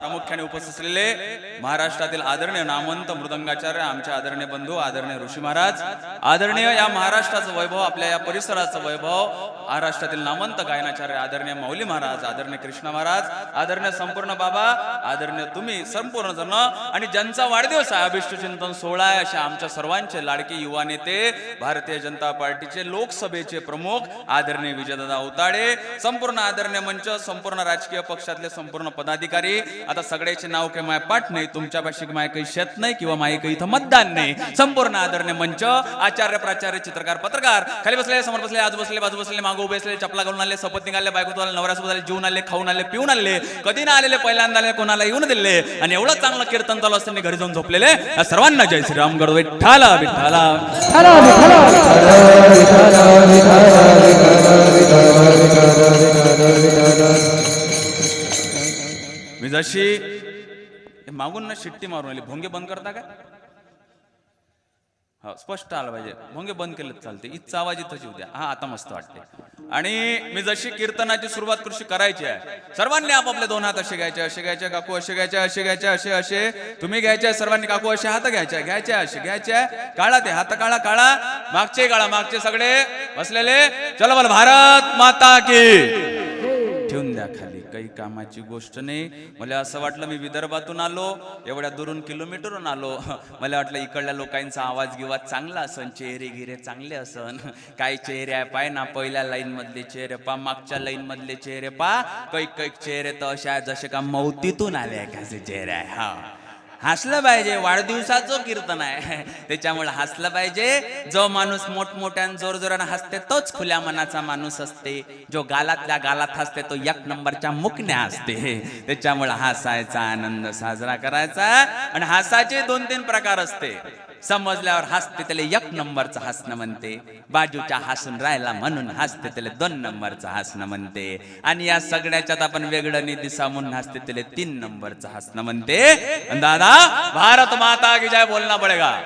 प्रामुख्याने उपस्थित असलेले महाराष्ट्रातील आदरणीय नामवंत मृदंगाचार्य आमचे आदरणीय बंधू आदरणीय ऋषी महाराज आदरणीय या महाराष्ट्राचं वैभव आपल्या या परिसराचं वैभव महाराष्ट्रातील नामवंत गायनाचार्य आदरणीय माऊली महाराज आदरणीय कृष्णा महाराज आदरणीय संपूर्ण बाबा आदरणीय तुम्ही संपूर्ण जण आणि ज्यांचा वाढदिवस आहे अभिष्ट चिंतन सोहळा आहे अशा आमच्या सर्वांचे लाडके युवा नेते भारतीय जनता पार्टीचे लोकसभेचे प्रमुख आदरणीय विजयदादा उताडे संपूर्ण आदरणीय मंच संपूर्ण राजकीय पक्षातले संपूर्ण पदाधिकारी आता सगळ्याचे नाव काही माय पाठ नाही तुमच्यापाशी माय काही शेत नाही किंवा माय काही इथं मतदान नाही संपूर्ण आदरणीय मंच आचार्य प्राचार्य चित्रकार पत्रकार खाली बसले समोर बसले आज बसले बाजू बसले मागो उभे असले चपला घालून आले सपत निघाले बायको आले नवऱ्यासोबत आले जीवन आले खाऊन आले पिऊन आले कधी ना आलेले पहिल्यांदा आले कोणाला येऊन दिले आणि एवढं चांगलं कीर्तन चालू असताना घरी जाऊन झोपलेले सर्वांना जय श्रीराम गड विठ्ठाला विठ्ठाला जशी मागून ना शिट्टी मारून आली. भोंगे बंद करता का? हो स्पष्ट आलं पाहिजे. भोंगे बंद केलं चालते. इथचा आवाज इथंच येऊ द्या. हा आता मस्त वाटते. आणि मी जशी कीर्तनाची सुरुवात कृषी करायची आहे सर्वांनी आपापले दोन हात असे घ्यायचे असे घ्यायचे काकू असे घ्यायचे असे घ्यायचे असे असे. तुम्ही घ्यायचे सर्वांनी काकू असे हात घ्यायचे घ्यायचे असे घ्यायचे. काळा ते हात काळा काळा. मागचे काळा मागचे सगळे बसलेले. चला बोल भारत माता की. ठेवून द्या खाली. काही कामाची गोष्ट नाही. मला असं वाटलं मी विदर्भातून आलो एवढ्या दुरून किलोमीटरहून आलो. मला वाटलं इकडल्या लोकांचा आवाज गिवाज चांगला असन चेहरे गिरे चांगले असन. काही चेहरे आहे पाय ना पहिल्या लाईन मधले चेहरे पा मागच्या लाईन मधले चेहरे पा. कैक कैक चेहरे तर अशा आहे जसे का मौतीतून आले आहे कसे चेहरे आहे हा. हसलं पाहिजे वाढदिवसाचं कीर्तन आहे. त्याच्यामुळे हसलं पाहिजे. जो माणूस मोठमोठ्यानं जोर जोरानं हसते तोच खुल्या मनाचा माणूस असते. जो गालातल्या गालात हसते तो एक नंबरच्या मुकण्या असते. त्याच्यामुळे हसायचा आनंद साजरा करायचा. आणि हसाचे दोन तीन प्रकार असते. समजल्यावर हसते त्याला एक नंबरचं हसणं म्हणते. बाजूच्या हसून राहिला म्हणून हसते त्याला दोन नंबरचं हसणं म्हणते. आणि या सगळ्याच्यात आपण वेगळं निधी सामून हसते त्याला तीन नंबरचं हसणं म्हणते. दादा भारत माता की जय बोलना पडेगा.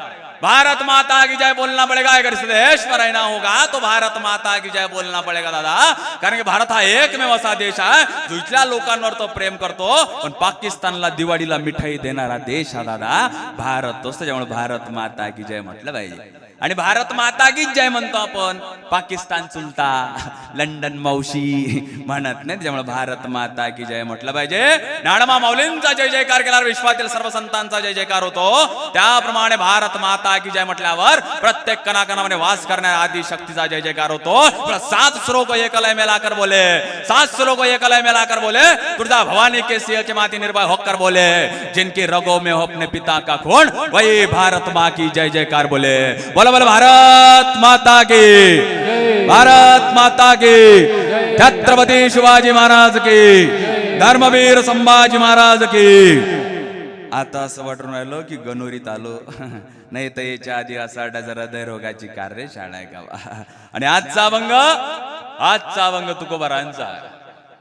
भारत माता की जय बोलना पडेगा। अगर सिद्धेश्वर ना होगा तो भारत माता की जय बोलना पडेगा दादा। कारण की भारत हा एकमेव असा देश आहे जो इथल्या लोकांवर तो प्रेम करतो पण पाकिस्तानला दिवाळीला मिठाई देणारा देश हा दादा भारत. तोच त्याच्यामुळे भारत माता की जय म्हटलं पाहिजे. आणि भारत माता गीत जय म्हणतो आपण. पाकिस्तान चुलता लंडन मावशी म्हणत नाही त्याच्यामुळे भारत माता की जय म्हटलं पाहिजे. नाडमा माऊलींचा जय जयकार केल्यावर विश्वातील सर्व संतांचा जय जयकार होतो. त्याप्रमाणे भारत माता की जय म्हटल्यावर प्रत्येक कणाकणामध्ये वास करणाऱ्या आदि शक्तीचा जय जयकार होतो. सात श्लोक एकलय मेलाकर बोले. सात श्लोक एकलय मेलाकर बोले. तुझा भवानी के सिंह के माती निर्भय होकर बोले. जिनकी रगो में हो अपने पिता का खून वही भारत माँ की जय जयकार बोले. बोला बोला भारत माता की। भारत माता की। छत्रपती शिवाजी महाराज की। धर्मवीर संभाजी महाराज की। आता असं वाटून राहिलो की गणोरीत आलो. नाही तर याच्या आधी असा वाटायचं हृदयरोगाची कार्यशाळा आहे का आणि आजचा अभंग आजचा अभंग तुकोबारांचा. आहे.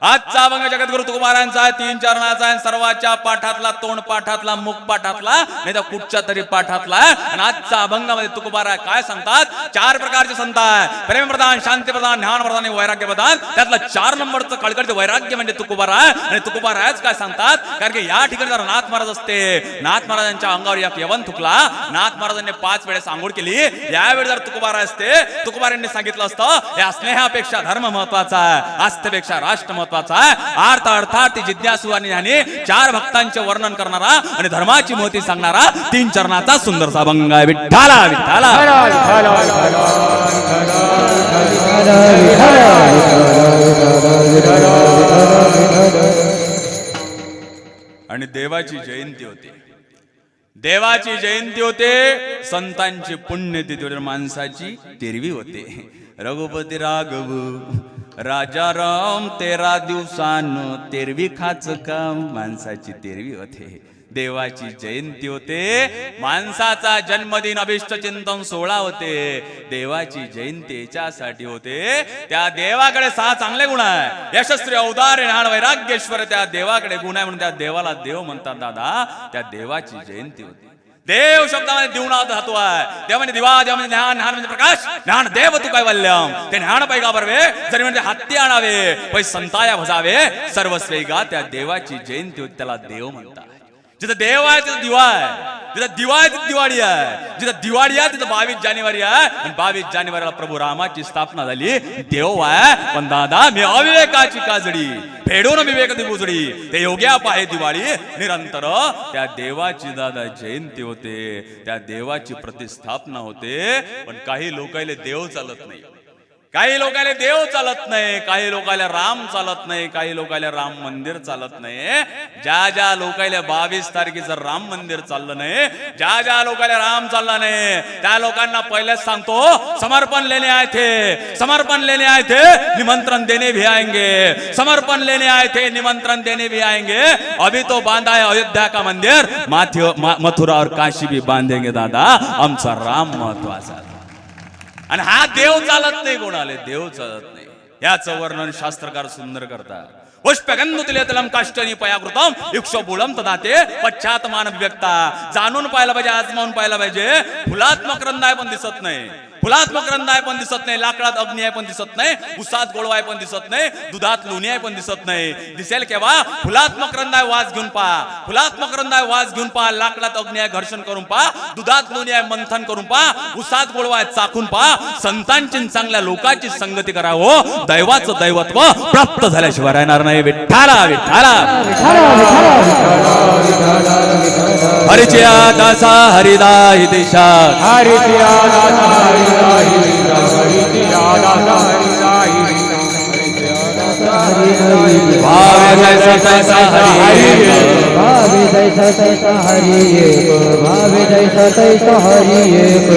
आजचा अभंग जगद्गुरु तुकुमारांचा तीन चरणाचा आहे सर्वाच्या पाठातला तोंड पाठातला मुख पाठातला नाही तर कुठच्या तरी पाठातला आणि आजचा अभंगामध्ये तुकोबारा काय सांगतात? चार प्रकारचे संत आहे. प्रेम प्रधान शांती ज्ञान प्रधान आणि वैराग्य प्रधान त्यातला चार नंबरचं कळकळते वैराग्य म्हणजे तुकुबारा आहे. आणि तुकोबारा आहेच काय सांगतात? कारण की या ठिकाणी जर नाथ महाराज असते नाथ महाराजांच्या अंगावर या यवन थुकला नाथ महाराजांनी पाच वेळेस आंघोळ केली. यावेळी जर तुकोबारा असते तुकोबारांनी सांगितलं असतं या स्नेहापेक्षा धर्म महत्त्वाचा आहे आस्थेपेक्षा राष्ट्र महत्त्वाचा आहे. अर्थ अर्थात जिज्ञासू आणि ज्ञानी चार भक्तांचे वर्णन करणारा आणि धर्माची मोती सांगणारा तीन चरणाचा सुंदरसा अभंग आहे. विठ्ठाला विठ्ठाला. आणि देवाची जयंती होते. देवाची जयंती होते संतांची पुण्यतिथी माणसाची तेरवी होते. रघुपती राघव राजा राम तेरा दिवसान तेरवी खाच काम. माणसाची तेरवी होते. देवाची जयंती होते. माणसाचा जन्मदिन अभिष्ट चिंतन सोहळा होते. देवाची जयंती याच्यासाठी होते. त्या देवाकडे सहा चांगले गुण आहे. यशस्वी अवतार ज्ञान वैराग्येश्वर त्या देवाकडे गुण आहे म्हणून त्या देवाला देव म्हणतात दादा. त्या देवाची जयंती होती. देव शब्दामध्ये दिवणा धातू आहे. देव म्हणजे दिवा देव म्हणजे ज्ञान ज्ञान म्हणजे प्रकाश ज्ञान देव तू काय वल्यम ते ज्ञान पैगा बरवे? जरी म्हणजे हत्ती आणावे पै संताया भजावे. सर्वस्वेगा त्या देवाची जयंती त्याला देव म्हणतात. जिथं देव आहे तिथं दिवा आहे. जिथं दिवा आहे तिथं दिवाळी आहे. जिथं दिवाळी आहे तिथं बावीस जानेवारी आहे. आणि बावीस जानेवारीला प्रभू रामाची स्थापना झाली. देव आहे. पण दादा मी अविवेकाची काजडी फेडून विवेक बुजडी ते योग्या पाहे दिवाळी. निरंतर त्या देवाची दादा जयंती होते. त्या देवाची प्रतिस्थापना होते. पण काही लोकायले देव चालत नाही. काही लोकांना देव चालत नाही काही लोकांना राम चालत नाही काही लोकांना राम मंदिर चालत नाही. ज्या ज्या लोकांना बावीस तारखेचं राम मंदिर चाललं नाही ज्या ज्या लोकांना राम चालला नाही त्या लोकांना पहिलेच सांगतो समर्पण लेणे आय थे समर्पण लेणे आय थे निमंत्रण देणे भी आएंगे समर्पण लेणे आय थे निमंत्रण देणे भी आएंगे. अभी तो बांधा है अयोध्या का मंदिर माथ्य मथुरा और काशी भी बांधेंगे दादा आमचा राम महत्त्वाचा आणि हा देव चालत नाही कोणाले देव चालत नाही. याचं वर्णन शास्त्रकार सुंदर करतात. पुष्पगंधुतिलेतलम काष्टनी पयाकृतम युक्षबुळम तदाते पश्चात मानव व्यक्ता. जाणून पाहायला पाहिजे आजमावून पाहायला पाहिजे. फुलात्मक रंदाय पण दिसत नाही. फुलात्मक रंद आहे पण दिसत नाही लाकडात अग्नी आहे पण दिसत नाही उसात गोळवा आहे पण दिसत नाही दुधात लोणी आहे पण दिसत नाही. दिसेल केव्हा? फुलात्मक रंद आहे वास घेऊन पहा. फुलात्मक रंद आहे वास घेऊन पहा. लाकडात अग्नी आहे घर्षण करून पहा. दुधात लोणी आहे मंथन करून पहा. उसात गोळवा आहे चाकून पहा. संतांची चांगल्या लोकांची संगती करा हो. दैवाचं दैवत्व प्राप्त झाल्याशिवाय राहणार नाही. विठ्ठाला विठ्ठाला. हरिचया दासा हरिदा दिशा हरि पिया भावे जैसा तैसा हरि एक भावे जैसा तैसा हरि एक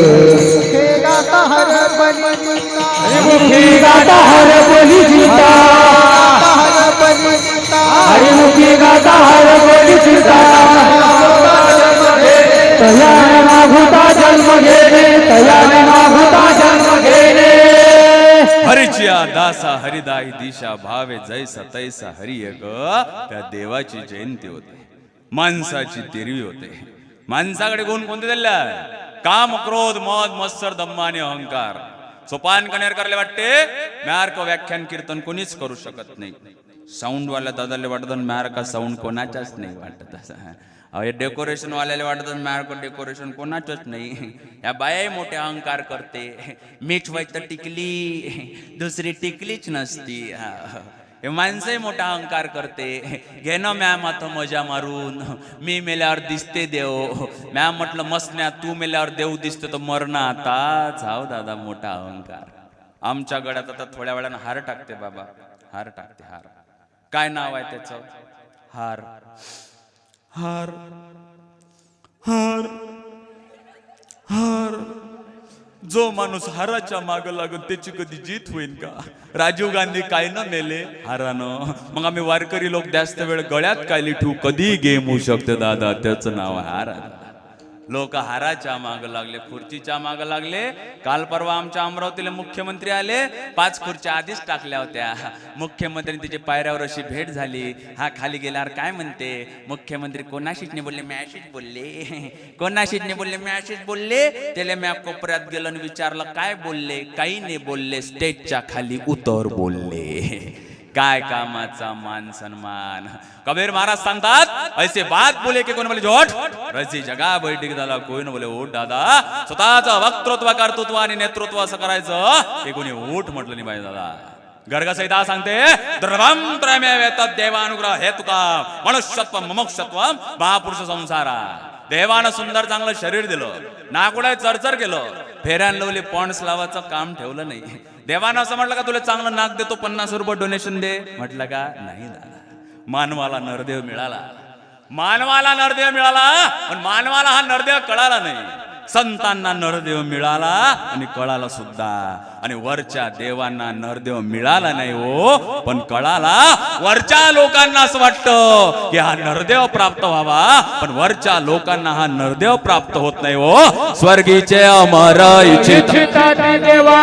मुखी गाता हर बोली जीता हरि मुखी गाता हर बोली जीता तयाने मागुता जन्म घेणे तयाने मागुता हरिचिया दासा हरिदाई दिशा भावे जैसा तैसा हरी ग त्या देवाची जयंती होते. माणसाची तिरवी होते. माणसाकडे गुण कोणते दिल्या काम क्रोध मद मत्सर दम्मा आणि अहंकार. सोपान कनेर करले वाटते? म्यार्क व्याख्यान कीर्तन कोणीच करू शकत नाही. साऊंड वाल्या दादाले वाटत म्यार्का साऊंड कोणाच्याच नाही वाटत. असं अहो हे डेकोरेशन वाल्याला वाटत का डेकोरेशन कोणाचंच नाही. या बायाही मोठे अहंकार करते. मीठ व्हाय तर टिकली दुसरी टिकलीच नसती. हा. हे माणसंही मोठा अहंकार करते. घे ना मॅम आता मजा मारून. मी मेल्यावर दिसते देव. मॅम म्हटलं मसण्या तू मेल्यावर देव दिसते तर मरणा आता. जाव दादा मोठा अहंकार. आमच्या गड्यात आता थोड्या वेळानं हार टाकते बाबा. हार टाकते हार. काय नाव आहे त्याचं? हार. हार. हार. हार. जो माणूस हाराच्या माग लागून त्याची कधी जीत होईल का? राजीव गांधी काय न मेले? हारानं. मग आम्ही वारकरी लोक जास्त वेळ गळ्यात काय ठेवू? कधी गेम होऊ शकते दादा. त्याचं नाव आहे हार. लोक हाराच्या माग लागले खुर्चीच्या माग लागले. काल परवा आमच्या अमरावतीला मुख्यमंत्री आले पाच खुर्च्या आधीच टाकल्या होत्या. मुख्यमंत्री तिची पायऱ्यावर अशी भेट झाली. हा खाली गेल्यावर काय म्हणते? मुख्यमंत्री कोणाशीच बोलले मॅशीच बोलले. कोणाशीच बोलले मॅशीच बोलले. त्याला मॅ कोपऱ्यात गेलो आणि विचारलं काय बोलले? काही नाही बोलले स्टेजच्या खाली उतर बोलले. काय कामाचा मान सन्मान? कबीर महाराज सांगतात ऐसे बात बोले की कोण बोले जोट रसी जगा बैठक झाला कोणी बोले ओट दादा. स्वतःचं वक्तृत्व कर्तृत्व आणि नेतृत्व असं करायचं हे कोणी ओठ म्हटलं नाही पाहिजे दादा. गर्गसहिता सांगते द्रवम त्रयमेव देवानुग्रह हे तुका मनुष्यत्व ममोक्षत्व महापुरुष संसारा. देवानं सुंदर चांगलं शरीर दिलं नाकुडे चरचर केलं फेऱ्यांलवली पॉन्ड्स लावायचं काम ठेवलं नाही. देवानं असं म्हटलं का तुला चांगलं नाक देतो पन्नास रुपये डोनेशन दे. म्हटलं का नाही दादा. मानवाला नरदेव मिळाला. मानवाला नरदेव मिळाला पण मानवाला हा नरदेव कळाला नाही. संतांना नरदेव मिळाला आणि कळाला सुद्धा. आणि वरच्या देवांना नरदेव मिळाला नाही हो पण कळाला. वरच्या लोकांना असं वाटतं की हा नरदेव प्राप्त व्हावा पण वरच्या लोकांना हा नरदेव प्राप्त होत नाही हो. स्वर्गीचे अमर इच्छित. इच्छिताती देवा.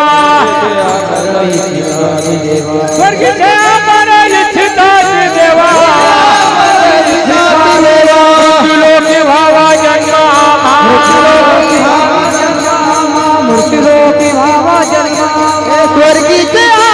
स्वर्गीचे अमर इच्छिताती देवा मूर्ती गोपी भावा जन्मा स्वर्गीच देवा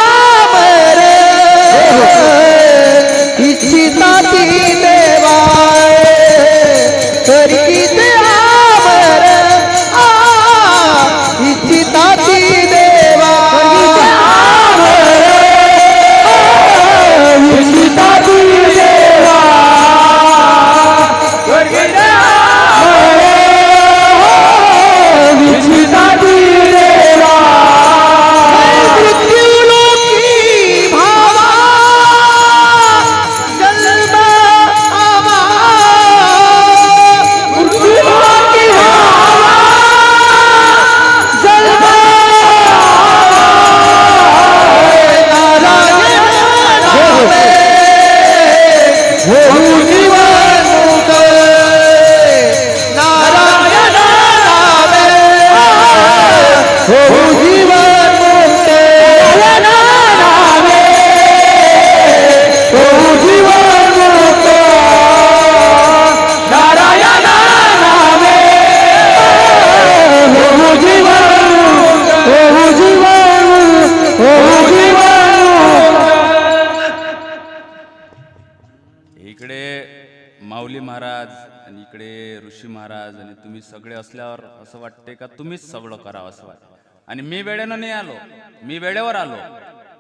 महाराज आणि इकडे ऋषी महाराज आणि तुम्ही सगळे असल्यावर असं वाटते का तुम्हीच सगळं करावं असं वाटतं आणि मी वेळेनं नाही आलो मी वेळेवर आलो.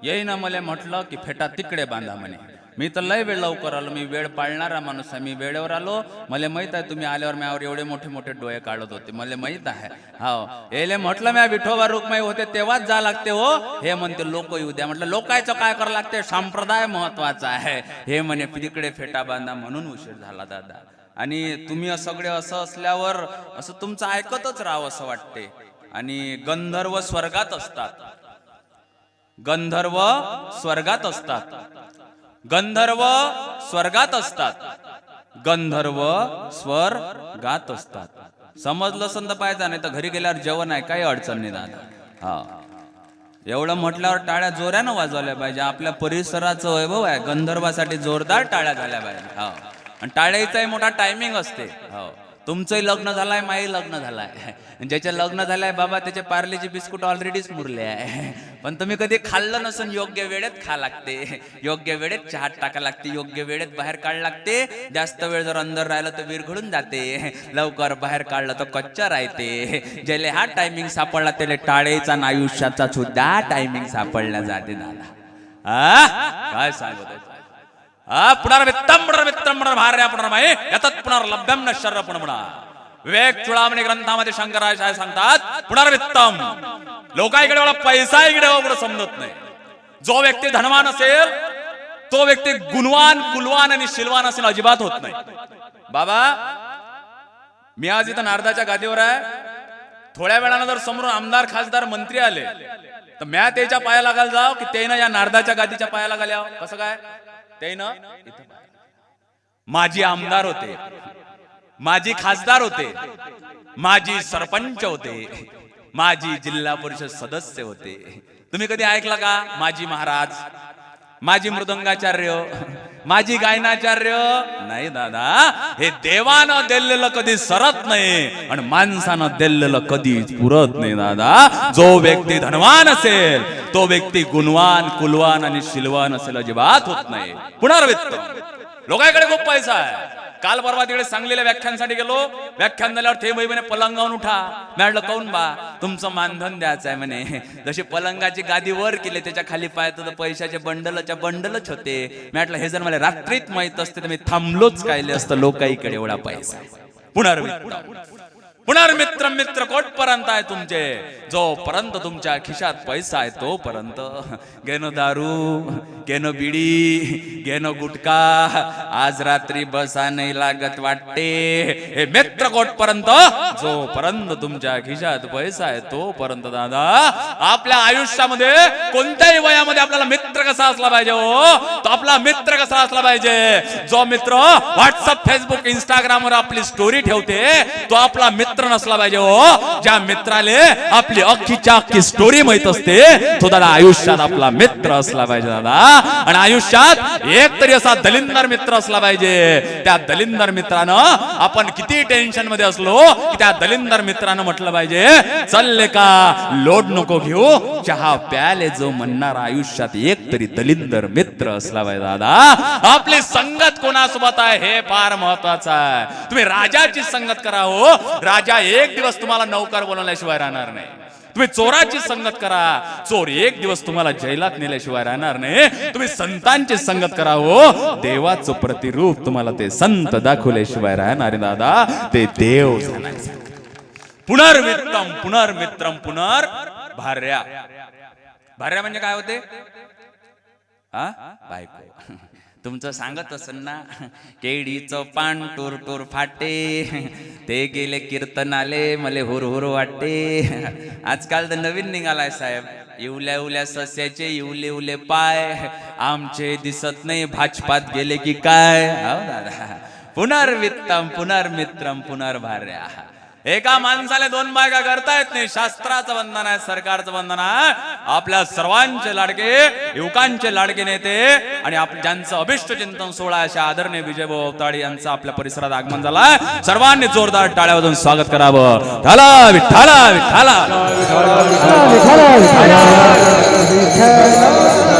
येईना मला म्हटलं की फेटा तिकडे बांधा म्हणे. मी तर लय वेळ लवकर आलो मी वेळ पाळणारा माणूस आहे. मी वेळेवर आलो मला माहीत आहे तुम्ही आल्यावर म्यावर एवढे मोठे मोठे डोळे काढत होते. मला माहीत आहे. हो येले म्हटलं म्या विठोबा रुक्माई होते तेव्हाच जा लागते हो. हे म्हणते लोक येऊ द्या. म्हटलं लोकायचं काय करावं लागते? संप्रदाय महत्त्वाचा आहे. हे म्हणे तिकडे फेटा बांधा म्हणून उशीर झाला दादा. आणि तुम्ही सगळे असं असल्यावर असं तुमचं ऐकतच राहावं असं वाटते. आणि गंधर्व स्वर्गात असतात. गंधर्व स्वर्गात असतात. गंधर्व स्वर्गात असतात. गंधर्व स्वर गात असतात. समजलं संत पाहिजे नाही तर घरी गेल्यावर जेवण आहे काही अडचण नाही दादा. हा. एवढं म्हटल्यावर टाळ्या जोऱ्यानं वाजवल्या पाहिजे. आपल्या परिसराचं वैभव आहे. गंधर्वासाठी जोरदार टाळ्या झाल्या पाहिजे. हो. आणि टाळ्याचाही मोठा टायमिंग असते. हो. तुमचंही लग्न झालंय माही लग्न झालंय. ज्याचे लग्न झालंय बाबा त्याचे पार्लेचे बिस्कुट ऑलरेडीच मुरले आहे. पण तुम्ही कधी खाल्लं नसून योग्य वेळेत खा लागते. योग्य वेळेत चहात टाका लागते योग्य वेळेत बाहेर काढ लागते. जास्त वेळ जर अंदर राहिलं तर विरघडून जाते. लवकर बाहेर काढलं तर कच्चा राहते. ज्याले हा टायमिंग सापडला त्याला टाळेचा आणि आयुष्याचा सुद्धा टायमिंग सापडला जाते दादा. काय सांगत पुनर्वित्तम पुनर्वित्तम पुनर्भार्या पुनर्मये यतत् पुनर्लभ्यम न शर्र पुनर्मुणा विवेक चुडामणी ग्रंथामध्ये शंकराचार्य सांगतात पुनर्वित्तम लोकांकडे एवढा पैसा इकडे एवढं समजत नाही. जो व्यक्ती धनवान असेल तो व्यक्ती गुणवान कुलवान आणि शिलवान असेल अजिबात होत नाही. बाबा मी आज इथं नारदाच्या गादीवर आहे. थोड्या वेळानं जर समोर आमदार खासदार मंत्री आले तर म्या त्याच्या पाया लागायला जाव की त्यानं या नारदाच्या गादीच्या पाया लागायला कसं काय? त्यानं माजी आमदार होते. माजी खासदार होते. माजी सरपंच होते. माजी जिल्हा परिषद सदस्य होते. तुम्ही कधी ऐकला का? माजी महाराज. माझी मृदंगाचार्य माझी गायनाचार्य. नाही दादा हे देवानं दिलेलं कधी सरत नाही आणि माणसानं दिलेलं कधी पुरत नाही दादा. जो व्यक्ती धनवान असेल तो व्यक्ती गुणवान कुलवान आणि शिलवान असेल अजिबात होत नाही. पुनर्वित्त. लोकांकडे खूप पैसा आहे. काल परवा तिकडे सांगलेल्या व्याख्यानसाठी गेलो. व्याख्यान झाल्यावर ते बाई म्हणे पलंगावून उठा. मी म्हटलं काऊन बा? तुमचं मानधन द्यायचं आहे म्हणे. जशी पलंगाची गादी वर केली त्याच्याखाली पाय तर पैशाचे बंडलच्या बंडलच होते. मी म्हटलं हे जर मला रात्रीत माहीत असते तर मी थांबलोच कायले असतं लोकाईकडे एवढा पैसा. पुनर्वित्त पुनर्मित्र मित्र कोटपर्यंत आहे तुमचे. जोपर्यंत तुमच्या खिशात पैसा आहे तोपर्यंत. घेणं दारू घेणं बिडी घेणं गुटखा. आज रात्री बसा नाही लागत वाटते. हे मित्र कोटपर्यंत. जोपर्यंत तुमच्या खिशात पैसा आहे तोपर्यंत दादा आपल्या आयुष्यामध्ये कोणत्याही वयामध्ये आपल्याला मित्र कसा असला पाहिजे हो? तो आपला मित्र कसा असला पाहिजे? जो मित्र व्हॉट्सअप फेसबुक इंस्टाग्राम वर आपली स्टोरी ठेवते तो आपला मित्र मित्र नसला पाहिजे हो. ज्या मित्राले आपली अख्खीच्या अख्खी स्टोरी माहीत असते तो दादा आयुष्यात आपला मित्र असला पाहिजे दादा. आणि आयुष्यात एक तरी असा दलिंदर मित्र असला पाहिजे. त्या दलिंदर मित्रानं आपण किती टेन्शनमध्ये असलो की त्या दलिंदर मित्रानं म्हटलं पाहिजे चालले का? लोड नको घेऊ. चहा प्याले जो म्हणणार आयुष्यात एक तरी दलिंदर मित्र असला पाहिजे दादा. आपली संगत कोणासोबत आहे हे फार महत्वाचं आहे. तुम्ही राजाची संगत करा हो. राजा एक दिवस तुम्हाला नौकर बोलवल्याशिवाय राहणार नाही. तुम्ही चोराची संगत करा. चोर एक दिवस तुम्हाला जैलात नेल्याशिवाय राहणार नाही. तुम्ही संतांची संगत करा हो. देवाचं प्रतिरूप तुम्हाला ते संत दाखवल्याशिवाय राहणार दादा. ते देव पुनर्मित्रम पुनर्मित्रम पुनर् भार्या. भार्या म्हणजे काय होते? हा बायको. तुमचं सांगत असेल ना केडीचं पान टूर टूर फाटे. ते गेले कीर्तनाले मले हुर हुर वाटते. आजकाल तर नवीन निघालाय साहेब. इवल्या इवल्या सस्याचे इवले इवले पाय. आमचे दिसत नाही भाजपात गेले की काय? हो दादा. पुनर्वित्तम पुनर्मित्रम पुनर्भार्या. एका माणसाला दोन बायका करता येत नाही. शास्त्राचं बंधन आहे सरकारचं बंधन आहे. आपल्या सर्वांचे लाडके युवकांचे लाडके नेते आणि ज्यांचं अभिष्ट चिंतन सोहळा अशा आदरणीय विजय भोवताळी यांचं आपल्या परिसरात आगमन झालाय सर्वांनी जोरदार टाळ्या स्वागत करावं. झाला विठ्ठाला विठ्ठाला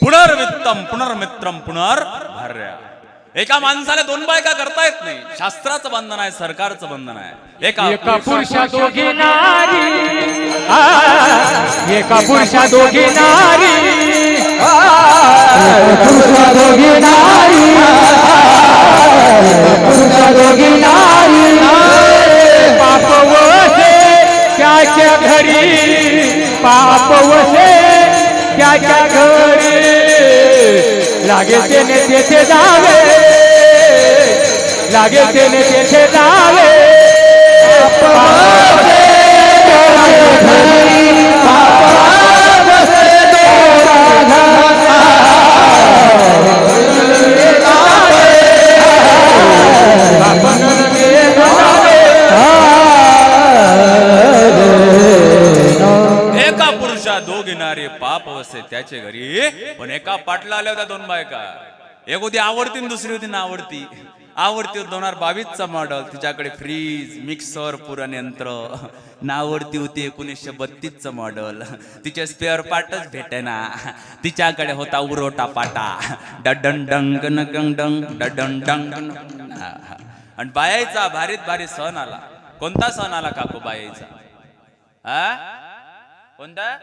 புனர்மித்தம் புனர்மித்திரம் புனர். एका माणसाला दोन बायका करता येत नाही. शास्त्राचं बंधन आहे सरकारचं बंधन आहे. एका एका पुरुषा दोघी नारी. एका पुरुषा दोघी नारी. पाप वसे त्याच्या घरी. पाप वसे त्याच्या घरी. লাগে টেনে যেতে যাবে। লাগে টেনে যেতে যাবে। नारी आहे त्याचे घरी. पण एका पाटला आल्या होत्या दोन बायका. एक होती आवडती आणि दुसरी होती ना आवडती आवडती दोन हजार बावीस चा मॉडेल तिच्याकडे फ्रीज मिक्सर पुरण यंत्र. नावडती होती एकोणीसशे बत्तीस च मॉडेल तिचे स्पेअर पार्टच भेटेना. तिच्याकडे होता उरोटा पाटा. डडन डंग डंग डडन डंग आणि बायाचा भारीत भारी सण आला. कोणता सण आला काकू बायाचा? हा कोणता?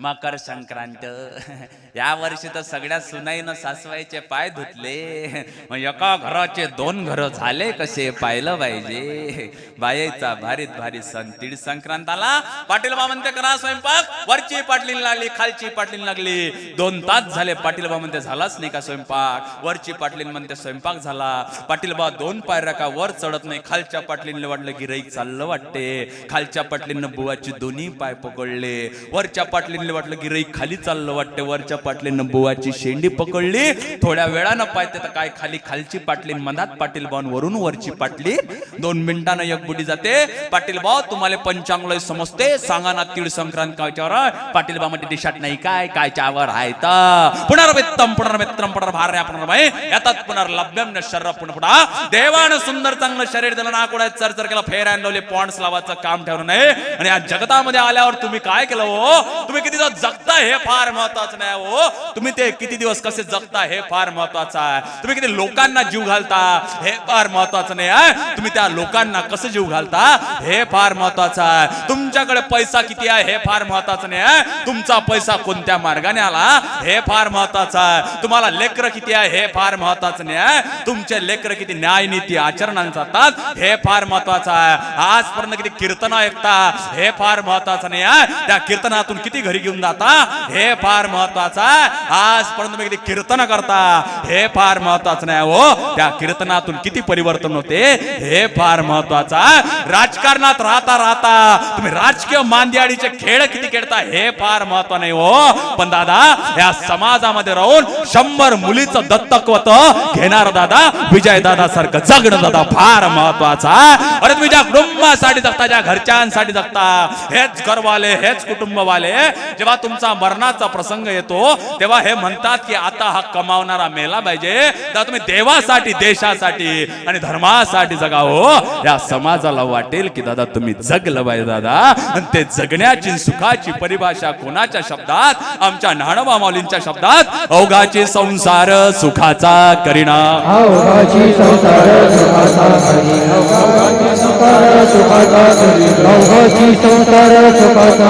मकर संक्रांत. या वर्षी तर सगळ्या सुनाईनं सासवाईचे पाय धुतले. मग एका घराचे दोन घर झाले कसे पाहिलं पाहिजे. बायचा भारीत भारी सण. तीड संक्रांत आला पाटील बा म्हणते करा स्वयंपाक. वरची पाटली लागली खालची पाटली लागली. दोन तास झाले पाटील बा म्हणते झालाच नाही का स्वयंपाक? वरची पाटली म्हणते स्वयंपाक झाला. पाटील बा दोन पायऱ्या का वर चढत नाही. खालच्या पाटलीनला वाटलं गिराईक चाललं वाटते. खालच्या पाटलीनं बुवाची दोन्ही पाय पकडले. वरच्या पाटलीनला वाटलं गिराईक खाली चाललं वाटतं वरच्या पाटलीनं बुवाची शेंडी पकडली. थोड्या वेळानं पाहते तर काय खाली खालची पाटली मधात पाटील बावन वरून वरची पाटली. दोन मिनिटानं एक बुडी जाते. पाटील भाऊ तुम्हाला पंचांगलय समजते. सांगा ना तीळ संक्रांत कायच्यावर? पाटील बा म्हणजे दिशात नाही काय कायच्यावर आहे तर पुनर्वित्तम पुनर्मित्रम पुनर्भार्या पुनर्भय यातात पुनर्लभ्यम न शर्र पुनपुडा देवानं सुंदर चांगलं शरीर दिलं ना कुठे चर चर केलं फेर लावले पॉन्ड्स लावायचं काम ठेवलं नाही. आणि या जगतामध्ये आल्यावर तुम्ही काय केलं हो? तुम्ही किती दिवस जगता हे फार महत्वाचं नाही हो. तुम्ही ते किती दिवस कसे जगता हे फार महत्वाचं आहे. तुम्ही किती लोकांना जीव घालता हे फार महत्वाचं नाही आहे. तुम्ही त्या लोकांना कसं जीव घालता हे फार महत्वाचं आहे. तुमच्याकडे पैसा किती आहे हे फार महत्वाचं नाही आहे. तुमचा पैसा कोणत्या मार्गाने आला हे फार महत्वाचं आहे. तुम्हाला लेकर किती आहे हे फार महत्वाचं नाही आहे. तुमचे लेकर किती न्याय नीती आचरणांना जातात हे फार महत्वाचं आहे. आजपर्यंत किती कीर्तन ऐकता हे फार महत्वाचं नाही आहे. त्या कीर्तनातून किती घरी घेऊन जाता हे फार महत्वाचं आहे. आजपर्यंत तुम्ही किती कीर्तन करता हे फार महत्वाचं नाही हो. त्या कीर्तनातून किती परिवर्तन होते हे फार महत्वाचं आहे. राजकारणात राहता राहता तुम्ही राजकीय मांदियाडीचे खेळ किती खेळता हे फार महत्त्व नाही हो. पण दादा या समाजामध्ये राहून शंभर मुलीचं दत्तकवत घेणार दादा विजय दादा सारखं जगणं दादा फार महत्त्वाचा अरे तुम्ही ज्या कुटुंबासाठी जगता ज्या घरच्यांसाठी जगता हेच घरवाले हेच कुटुंबवाले जेव्हा तुमचा मरणाचा प्रसंग येतो तेव्हा हे म्हणतात की आता हा कमावणारा मेला पाहिजे. तेव्हा तुम्ही देवासाठी देशासाठी आणि धर्मासाठी जगा हो या समाजाला वाटेल की दादा तुम्ही जगलं पाहिजे दादा. आणि ते जगण्याची सुखाची परिभाषा कोणाच्या शब्दात? आमच्या नाणबा माऊलींच्या शब्दात? अवघाचे संसार सुखाचा करिणा अवघाची संसार सुखाचा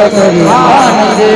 करी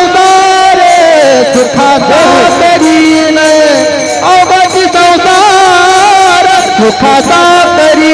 सुखाचा करी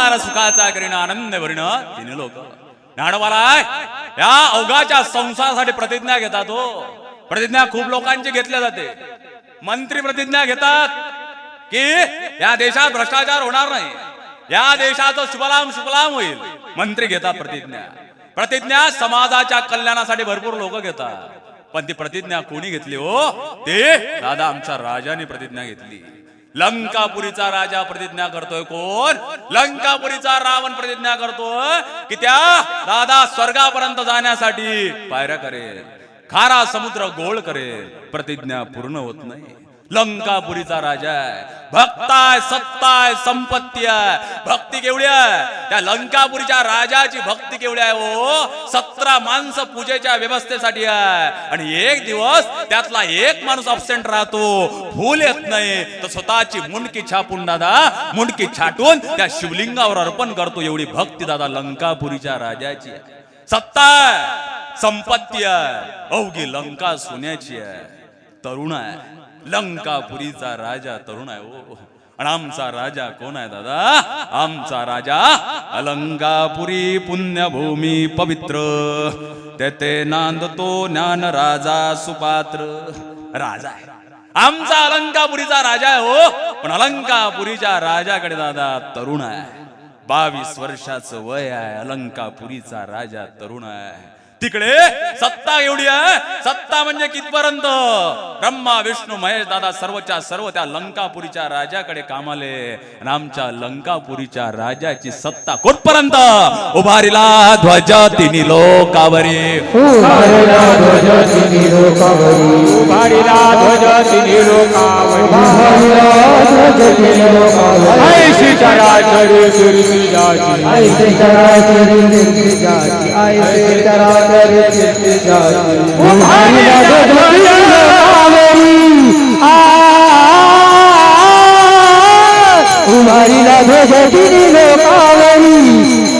संसार सुखाचा करीन आनंद भरीन तिने लोक. नाडवालाय या अवघाच्या संसारासाठी प्रतिज्ञा घेतात हो. प्रतिज्ञा खूप लोकांची घेतल्या जाते. मंत्री प्रतिज्ञा घेतात की या देशात भ्रष्टाचार होणार नाही. या देशाचं शुभलाम शुभलाम होईल. मंत्री घेतात प्रतिज्ञा. प्रतिज्ञा समाजाच्या कल्याणासाठी भरपूर लोक घेतात. पण ती प्रतिज्ञा कोणी घेतली हो? ते दादा आमच्या राजाने प्रतिज्ञा घेतली. लंकापुरीचा राजा प्रतिज्ञा करतोय कोण? लंकापुरीचा रावण प्रतिज्ञा करतोय की त्या दादा स्वर्गापर्यंत जाण्यासाठी पायऱ्या करेल खारा समुद्र गोळ करेल प्रतिज्ञा पूर्ण होत नाही. लंकापुरीचा राजा आहे. भक्ताय सत्ताय संपत्ती आहे. भक्ती केवढी आहे? त्या लंकापुरीच्या राजाची भक्ती केवढी आहे हो? सतरा माणसं पूजेच्या व्यवस्थेसाठी आहे. आणि एक दिवस त्यातला एक माणूस अबसेंट राहतो. फुल येत नाही. तर स्वतःची मुंडकी छापून दादा मुंडकी छाटून त्या शिवलिंगावर अर्पण करतो. एवढी भक्ती दादा लंकापुरीच्या राजाची आहे. सत्ता संपत्ती आहे. अवघी लंका सोन्याची आहे. तरुण आहे. लंकापुरीचा राजा तरुण आहे ओ आणि आमचा राजा कोण आहे दादा? आमचा राजा अलंकापुरी पुण्यभूमी पवित्र. तेथे नांदतो ज्ञान राजा सुपात्र. राजा आहे. आमचा अलंकापुरीचा राजा आहे हो. पण अलंकापुरीच्या राजाकडे दादा तरुण आहे. बावीस वर्षाचं वय आहे अलंकापुरीचा राजा तरुण आहे. तिकडे सत्ता एवढी आहे. सत्ता म्हणजे कितपर्यंत? ब्रह्मा विष्णू महेश दादा सर्वच्या सर्व त्या लंकापुरीच्या राजाकडे कामाले आणि आमच्या लंकापुरीच्या राजाची सत्ता कुठपर्यंत? उभारीला ध्वज तिन्ही लोकावरी. उभारिला ध्वज तिन्ही लोकावरी. चराचरी कीर्ती जाची ऐसे चराचरी कीर्ती जाची ऐसे चराचरी कीर्ती जाची उभारिला ध्वज तिन्ही लोकावरी आ उभारिला ध्वज तिन्ही लोकावरी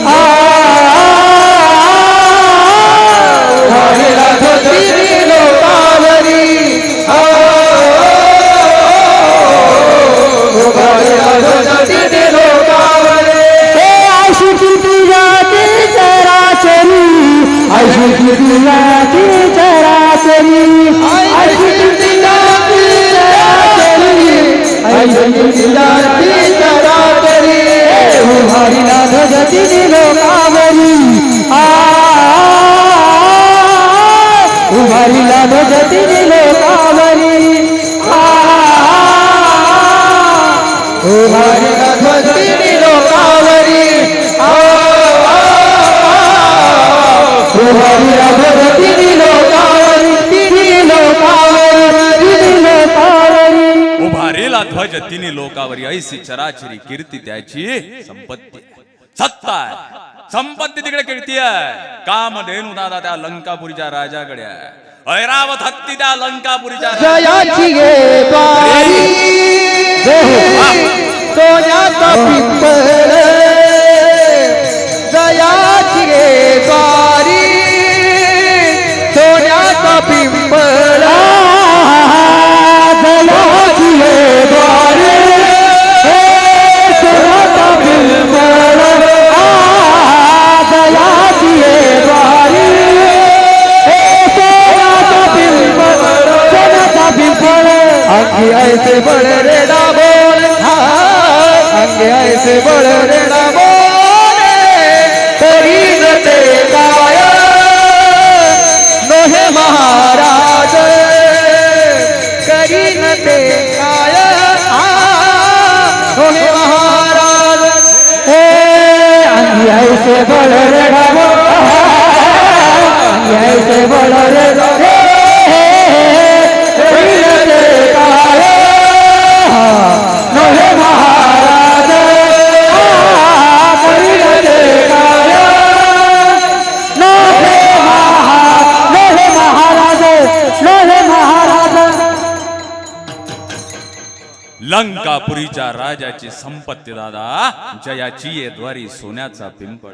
आ अशी किती जाती सरासरी अशी किती जाती सरासरी अशी किती जाती सरासरी उभारिला ध्वज तिन्ही लोकावरी आ उभारिला लोकावरी उभारी उभारेला ध्वज तिने लोकावरी ऐसी चराचरी कीर्ती त्याची संपत्ती सत्ता आहे. संपत्ती तिकडे कीर्ती आहे. काम धेनू दादा त्या लंकापुरीच्या राजाकडे आहे. ऐरावत हत्ती त्या लंकापुरीच्या राजा- जयाची गे सोन्याचा पिंप लंकापुरीच्या राजाची संपत्ती दादा. जयाची ये द्वारी सोन्याचा पिंपळ.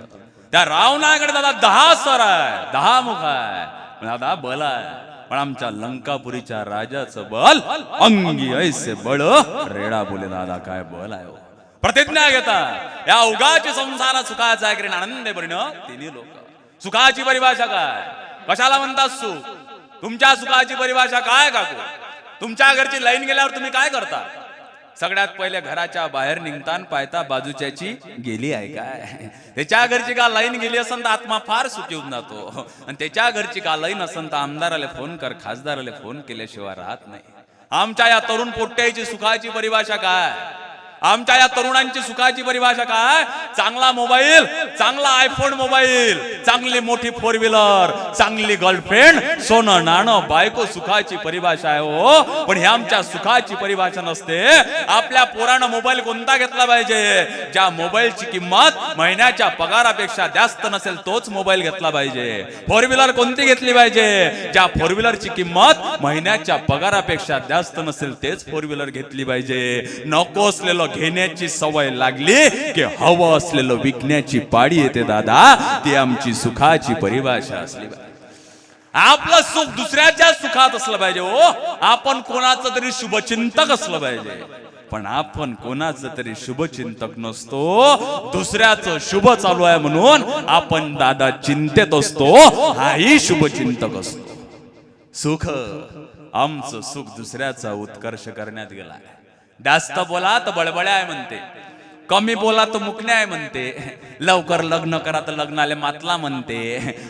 त्या रावणाकडे दादा दहा सर आहे. दहा मुख आहे. दादा बल आहे. पण आमच्या लंकापुरीच्या राजाचं बल अंगी ऐसे बळ. रेडा बोले दादा काय बल आहे हो. प्रतिज्ञा घेता. या उगाची संसार सुखाचा आहे आनंद परिणाम तिन्ही लोक. सुखाची परिभाषा काय? कशाला म्हणतात सुख तुमच्या सुखाची परिभाषा काय काकू? तुमच्या घरची लाईन गेल्यावर तुम्ही काय करता? सगळ्यात पहिले घराच्या बाहेर निघतान पायता बाजूच्याची गेली आहे काय? त्याच्या घरची का लाईन गेली असन तर आत्मा फार सुखी होऊन जातो. आणि त्याच्या घरची का लाईन असन तर आमदाराला फोन कर खासदाराला फोन केल्याशिवाय राहत नाही. आमच्या या तरुण पोट्ट्याची सुखाची परिभाषा काय? आमच्या या तरुणांची सुखाची परिभाषा काय? चांगला मोबाईल चांगला आयफोन मोबाईल चांगली मोठी फोर व्हीलर चांगली गर्लफ्रेंड सोनं नाणं बायको सुखाची परिभाषा आहे हो. पण हे आमच्या सुखाची परिभाषा नसते. आपल्या पोरानं मोबाईल कोणता घेतला पाहिजे? ज्या मोबाईलची किंमत महिन्याच्या पगारापेक्षा जास्त नसेल तोच मोबाईल घेतला पाहिजे. फोर व्हीलर कोणती घेतली पाहिजे? ज्या फोर व्हीलरची किंमत महिन्याच्या पगारापेक्षा जास्त नसेल तेच फोर व्हीलर घेतली पाहिजे. नको असलेलं घेण्याची सवय लागली की हवं असलेलं विकण्याची पाडी येते दादा. ती आमची सुखाची परिभाषा असली पाहिजे. आपलं सुख दुसऱ्याच्या सुखात असलं पाहिजे हो. आपण कोणाचं तरी शुभचिंतक असलं पाहिजे. पण आपण कोणाचं तरी शुभचिंतक नसतो. दुसऱ्याचं शुभ चालू आहे म्हणून आपण दादा चिंतेत असतो. हाही शुभचिंतक असतो. सुख. आमचं सुख दुसऱ्याचा उत्कर्ष करण्यात गेला जास्त बोला तर बळबळ्या आहे म्हणते. कमी बोला तर मुकणे आहे म्हणते. लवकर लग्न करा तर लग्नाले मातला म्हणते.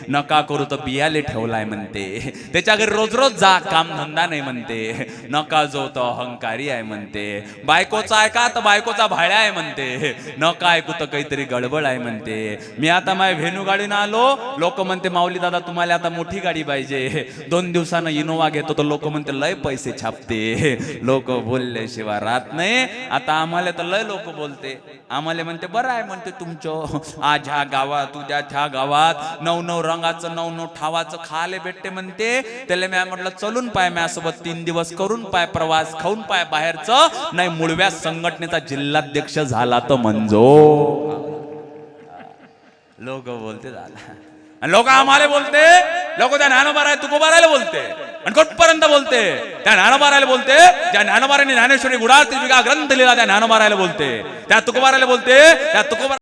नका करू तर बियाले ठेवलाय म्हणते. त्याच्या घरी रोज रोज जा काम धंदा नाही म्हणते. नका जो तो अहंकारी आहे म्हणते. बायकोचा ऐका तर बायकोचा भाड्या आहे म्हणते. नका ऐकू तर काहीतरी गडबड आहे म्हणते. मी आता माझ्या व्हेनू गाडीनं आलो. लोक म्हणते माऊली दादा तुम्हाला आता मोठी गाडी पाहिजे. दोन दिवसानं इनोवा घेतो तर लोक म्हणते लय पैसे छापते. लोक बोलल्याशिवाय राहत नाही. आता आम्हाला तर लय लोक बोलते. आम्हाला म्हणते बरं आहे म्हणते तुमचं आज ह्या गावात उद्या त्या गावात नऊ नऊ रंगाचं नऊ नऊ ठावाचं खाले भेटते म्हणते. त्याला मी म्हटलं चलून पाय म्यासोबत तीन दिवस करून पाय प्रवास खाऊन पाय बाहेरचं. नाही मुळव्या संघटनेचा जिल्हाध्यक्ष झाला तर मंजो लोक बोलते झाला. आणि लोक आम्हाला बोलते लोक त्या ज्ञानोबाराय तुकोबारायला बोलते. आणि कुठपर्यंत बोलते. त्या ज्ञानोबारायला बोलते ज्या ज्ञानोबाराने ज्ञानेश्वरी गुडाळ ग्रंथ लिहिला त्या ज्ञानोबारायला बोलते. त्या तुकोबारायला बोलते त्या तुकोबारा